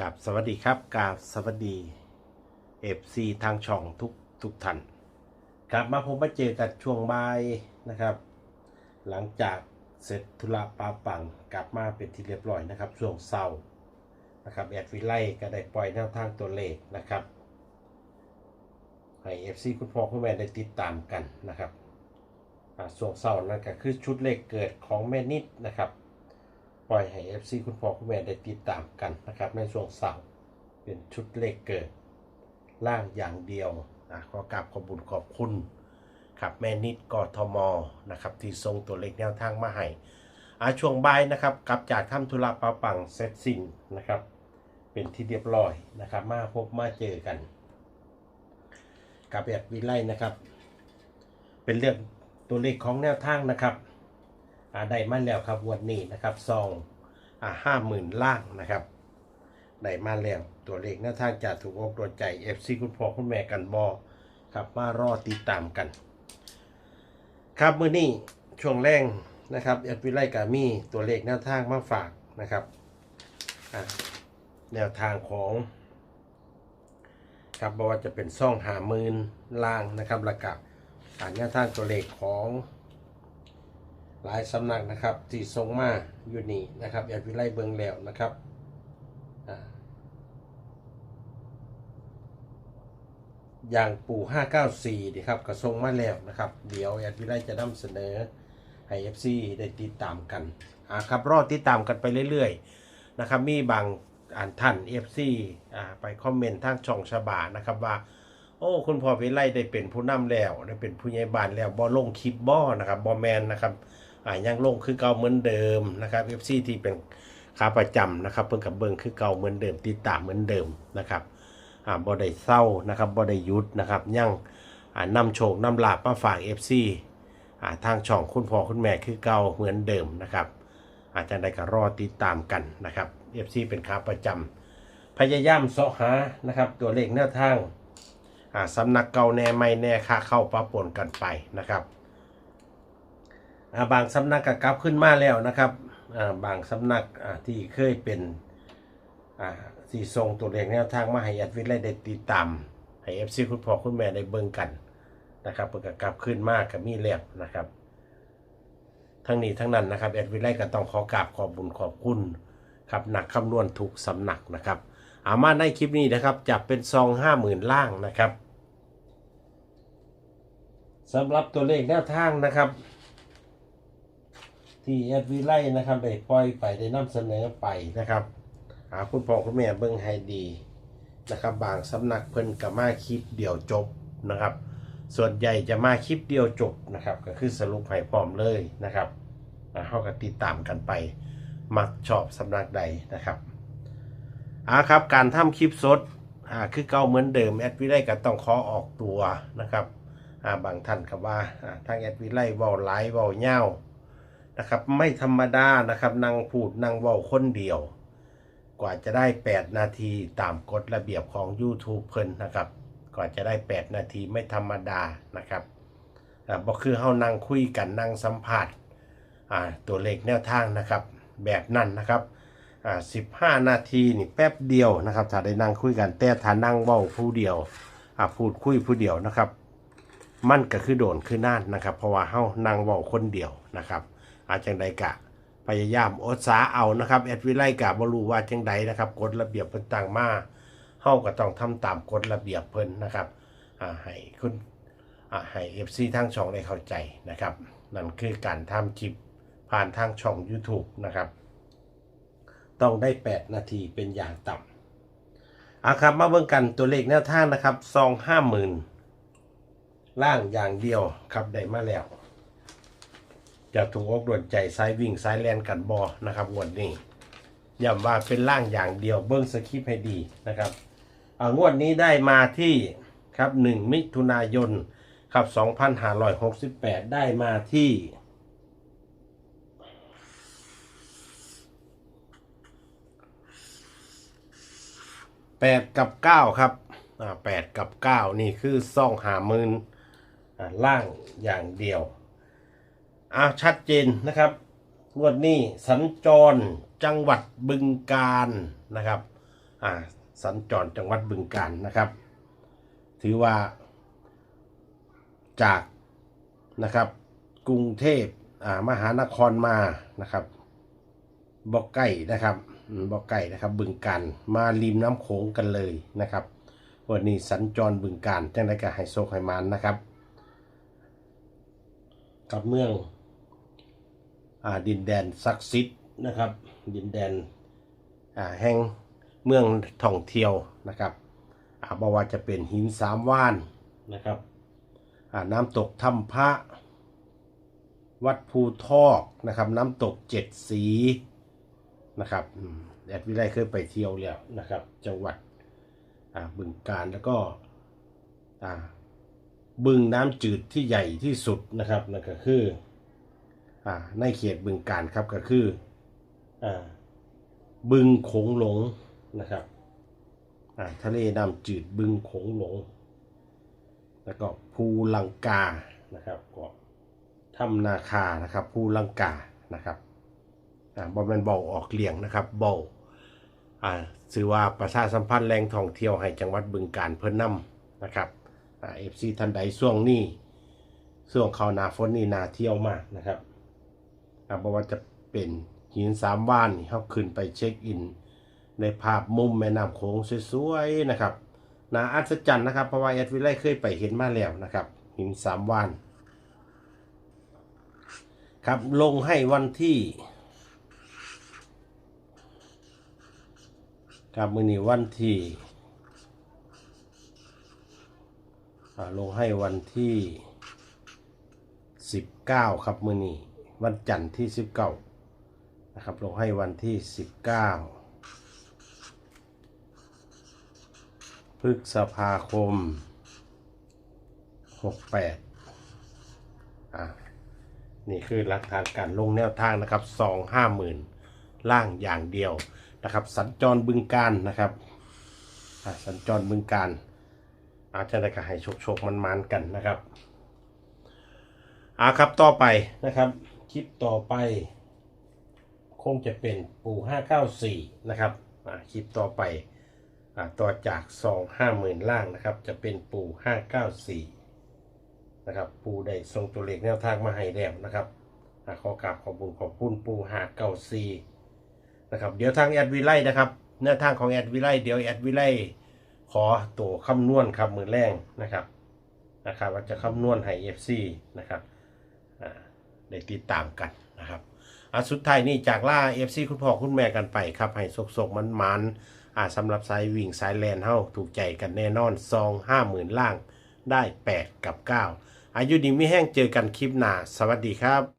กับสวัสดีครับกราบสวัสดีเอฟซีทางช่องทุกทุกท่านกลับมาผมมาเจอกันช่วงบ่ายนะครับ หลังจากเสร็จธุระปาปังกลับมาเป็นที่เรียบร้อยนะครับ ช่วงเศร้านะครับแอดวิไลก็ได้ปล่อยแนวทางตัวเลขนะครับให้เอฟซีคุณพ่อคุณแม่ได้ติดตามกันนะครับอ่าช่วงเศร้านั่นก็คือชุดเลขเกิดของแม่นิดนะครับ ปล่อยให้ FC คุณพ่อคุณแม่ได้ติดตามกันนะครับ ในช่วงเสาร์เป็นชุดเลขเกิดล่างอย่างเดียวนะขอกราบขอบุญขอบคุณครับแม่นิดกอทมนะครับที่ส่งตัวเลขแนวทางมาให้อาช่วงบ่ายนะครับกลับจากทำธุระปาปังเสร็จสิ้นนะครับ เป็นที่เรียบร้อยนะครับ มาพบมาเจอกัน กับแบบวิไลนะครับ เป็นเรื่องตัวเลขของแนวทางนะครับ ได้มาแล้วครับวันนี้นะครับซองห้าหมื่นล่างนะครับได้มาแล้วตัวเลขหน้าทางจะถูกอกตัวใจ FC คุณพ่อคุณแม่กันบอครับมารอติดตามกัน ครับมื้อนี้ช่วงแรงนะครับแอดวิไลกามีตัวเลขแนวทางมาฝากนะครับแนวทางของครับบอกว่าจะเป็นซ่องหาหมื่นล่างนะครับแล้วก็อ่าแนวทางตัวเลขของ หลายสำนักนะครับที่ทรงมาอยู่นี่นะครับแอดวิไลเบิงแล้วนะครับอย่างปู่594ดีครับก็ทรงมาแล้วนะครับ เดี๋ยวแอดวิไลจะนำเสนอให้ FC ได้ติดตามกันอ่าครับรอติดตามกันไปเรื่อยๆนะครับ มีบางอ่านท่าน FC อ่าไปคอมเมนต์ทางช่องชาบานะครับว่า โอ้คุณพ่อวิไลได้เป็นผู้นำแล้ว ได้เป็นผู้ใหญ่บ้านแล้วบ่ลงคลิปบ่นะครับบ่แมนนะครับ อ่ายังลงคือเก่าเหมือนเดิมนะครับ FC ที่เป็นขาประจำนะครับ เพิ่งกับเบิงคือเก่าเหมือนเดิมติดตามเหมือนเดิมนะครับอ่าบ่ได้เศร้านะครับบ่ได้ยุดนะครับยังอ่านำโชคนำลาบมาฝาก FC อ่าทางช่องคุณพ่อคุณแม่คือเก่าเหมือนเดิมนะครับ อาจารย์ได้ก็รอติดตามกันนะครับ FC เป็นขาประจำพยายามเสาะหานะครับตัวเลขแนวทางอ่าสำนักเก่าแน่ไม่แน่ค่าเข้าปะปนกันไปนะครับ อ่าบางสำนักก็กลับขึ้นมาแล้วนะครับอ่าบางสำนักอ่าที่เคยเป็นอ่าสีทรงตัวเลขแนวทางมาให้แอดวิทย์ได้ติดตามให้เอฟซีคุณพ่อคุณแม่ได้เบิ่งกันนะครับเพิ่นก็กลับขึ้นมากกับมีแล้วนะครับ ทั้งนี้ทั้งนั้นนะครับแอดวิทย์ก็ต้องขอกราบขอบบุญขอบคุณครับหนักคำนวณถูกสำนักนะครับอามาในคลิปนี้นะครับจับเป็นซองห้าหมื่นล่างนะครับสำหรับตัวเลขแนวทางนะครับ ที่แอดวิไลนะครับ ได้ปล่อยไปได้นำเสนอไปนะครับหาคุณพ่อคุณแม่เบิ่งให้ดีนะครับ บางสำนักเพิ่นกับมาคลิปเดียวจบนะครับ ส่วนใหญ่จะมาคลิปเดียวจบนะครับ ก็คือสรุปให้พร้อมเลยนะครับอาเฮาก็ติดตามกันไป มักชอบสำนักใดนะครับอาครับ การทำคลิปสดอ่าคือเก่าเหมือนเดิมแอดวิไลก็ต้องขอออกตัวนะครับอ่าบางท่านครับว่าอ่าทางแอดวิไลเว้าหลายเว้าเย้า นะครับไม่ธรรมดานะครับนั่งพูดนั่งเว้าคนเดียว กว่าจะได้ 8 นาทีตามกฎระเบียบของ YouTube เพิ่นนะครับ กว่าจะได้ 8 นาทีไม่ธรรมดานะครับอ่าบ่คือเฮานั่งคุยกันนั่งสัมภาษณ์อ่าตัวเลขแนวทางนะครับ แบบนั้นนะครับอ่า15นาทีนี่แป๊บเดียวนะครับ ถ้าได้นั่งคุยกันแต่ถ้านั่งเว้าผู้เดียวพูดคุยผู้เดียวนะครับ มันก็คือโดนคือน่านนะครับ เพราะว่าเฮานั่งเว้าคนเดียวนะครับ อาจังใดกะ พยายามอดสาเอานะครับแอดวิไลกะบ่รู้ว่าจังใดนะครับกฎระเบียบเพิ่นต่างมาเฮาก็ต้องทำตามกฎระเบียบเพิ่นนะครับอ่าให้คุณอ่าให้ FC ทางช่องได้เข้าใจนะครับ นั่นคือการทำคลิปผ่านทางช่อง YouTube นะครับ ต้องได้ 8 นาทีเป็นอย่างต่ำอะครับมาเบิ่งกันตัวเลขแนวทางนะครับซอง50,000ล่างอย่างเดียวครับได้มาแล้ว จะถูกอกโดนใจซ้ายวิ่งซ้ายแลนกันบอนะครับงวดนี้ย้ำว่าเป็นล่างอย่างเดียวเบิ้งสคริปให้ดีนะครับอ่างวดนี้ได้มาที่ครับ1มิถุนายนครับ2568 ได้มาที่8กับ9ครับอ่า8กับ9นี่คือซ่องหามืนล่างอย่างเดียว อ่าชัดเจนนะครับงวดนี้สัญจรจังหวัดบึงกาฬนะครับอ่าสัญจรจังหวัดบึงกาฬนะครับ ถือว่าจากนะครับกรุงเทพอ่ามหานครมานะครับบอกไก่นะครับบอกไก่นะครับบึงการมาริมน้ำโขงกันเลยนะครับวันนี้สัญจรบึงการจังได้กับไฮโซไฮมานนะครับ กับเมือง ดินแดนศักดิ์สิทธิ์นะครับ ดินแดนแห่งเมืองท่องเที่ยวนะครับอ่าบอกว่าจะเป็นหินสามว่านนะครับน้ำตกถ้ำพระวัดภูทอกนะครับน้ำตกเจ็ดสีนะครับแอดวิไลเคยไปเที่ยวแล้วนะครับ จังหวัดบึงการแล้วก็บึงน้ำจืดที่ใหญ่ที่สุดนะครับนั่นก็คือ อ่าในเขตบึงการครับก็คืออ่าบึงโขงหลงนะครับอ่าทะเลน้ำจืดบึงโขงหลง แล้วก็ภูลังกานะครับก็ถ้ำนาคานะครับภูลังกานะครับอ่าบอมันเบาออกเลี่ยงนะครับเบาอ่าสื่อว่าประชาสัมพันธ์แหล่งท่องเที่ยวให้จังหวัดบึงกาฬเพิ่นนำนะครับอ่าเอฟซีท่านใดช่วงนี้ช่วงเขานาฝนนี่นาเที่ยวมากนะครับ อ่าบอกว่าจะเป็นหินสามว่านเขาขึ้นไปเช็คอิน ในภาพมุมแม่น้ำโขงสวยๆนะครับนาอัศจรรย์นะครับเพราะว่าแอดวิไลเคยไปเห็นมาแล้วนะครับ หินสามว่านครับลงให้วันที่ครับมือนี้วันที่อ่าลงให้วันที่สิบเก้าครับมือนี้ วันจันทร์ที่สิบเก้านะครับ ลงให้วันที่สิบเก้าพฤษภาคมหกแปดอ่านี่คือหลักฐานการลงแนวทางนะครับสองห้าหมื่นล่างอย่างเดียวนะครับ สัญจรบึงการนะครับอ่าสัญจรบึงการ อาจจะได้กระให้โชคโชคมันมันๆกันนะครับอ่าครับต่อไปนะครับ คลิปต่อไป คงจะเป็นปู594 นะครับคลิปต่อไปอ่าต่อจาก2 5 0 0 0 0 ล่างนะครับ จะเป็นปู594 นะครับปูได้ส่งตัวเลขแนวทางมาให้แล้วนะครับขอกราบขอบคุณขอบคุณปูหาเก้าซีนะครับ เดี๋ยวทางแอดวิไลนะครับแนวทางของแอดวิไลเดี๋ยวแอดวิไลขอตัวคำนวณครับมือแรงนะครับนะครับว่าจะคำนวณให้ FC นะครับ ได้ติดตามกันนะครับอะสุดท้ายนี่จากล่าเอฟซีคุณพ่อคุณแม่กันไปครับให้สกๆมันมันอ่าสำหรับสายวิ่งสายแลนเฮาถูกใจกันแน่นอนซองห้าหมื่นล่างได้ 8 กับ 9 อายุดีไม่แห้งเจอกันคลิปหน้า สวัสดีครับ